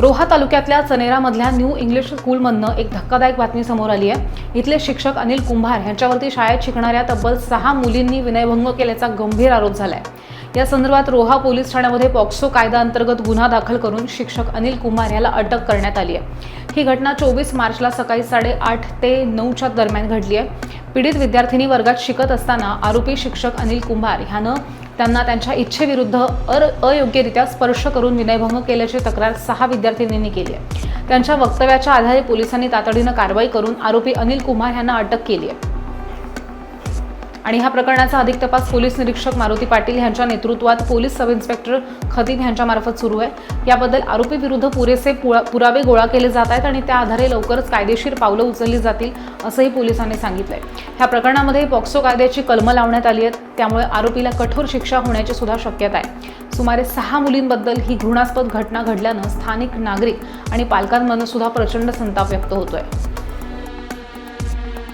रोहा तालुक्यातल्या चनेरामधल्या new English स्कूलमधनं एक धक्कादायक बातमी समोर आली आहे. इथले शिक्षक अनिल कुंभार यांच्यावरती शाळेत शिकणाऱ्या तब्बल सहा मुलींनी विनयभंग केल्याचा गंभीर आरोप झालाय. या संदर्भात रोहा पोलीस ठाण्यामध्ये पॉक्सो कायदा अंतर्गत गुन्हा दाखल करून शिक्षक अनिल कुंभार याला अटक करण्यात आली आहे. ही घटना चोवीस मार्चला सकाळी साडेआठ ते नऊच्या दरम्यान घडली आहे. पीडित विद्यार्थिनी वर्गात शिकत असताना आरोपी शिक्षक अनिल कुंभार ह्यानं त्यांना त्यांच्या इच्छेविरुद्ध अर अयोग्यरित्या स्पर्श करून विनयभंग केल्याची तक्रार सहा विद्यार्थिनींनी केली आहे. त्यांच्या वक्तव्याच्या आधारे पोलिसांनी तातडीनं कारवाई करून आरोपी अनिल कुमार यांना अटक केली आहे. आणि ह्या प्रकरणाचा अधिक तपास पोलीस निरीक्षक मारुती पाटील यांच्या नेतृत्वात पोलीस सब इन्स्पेक्टर खतीब यांच्यामार्फत सुरू आहे. याबद्दल आरोपी विरुद्ध पुरेसे पुळा- पुरावे गोळा केले जात आहेत आणि त्या आधारे लवकरच कायदेशीर पावलं उचलली जातील असंही पोलिसांनी सांगितलंय. ह्या प्रकरणामध्ये पॉक्सो कायद्याची कलमं लावण्यात आली आहेत. त्यामुळे आरोपीला कठोर शिक्षा होण्याची सुद्धा शक्यता आहे. सुमारे सहा मुलींबद्दल ही घृणास्पद घटना घडल्यानं स्थानिक नागरिक आणि पालकांमधून सुद्धा प्रचंड संताप व्यक्त होतोय.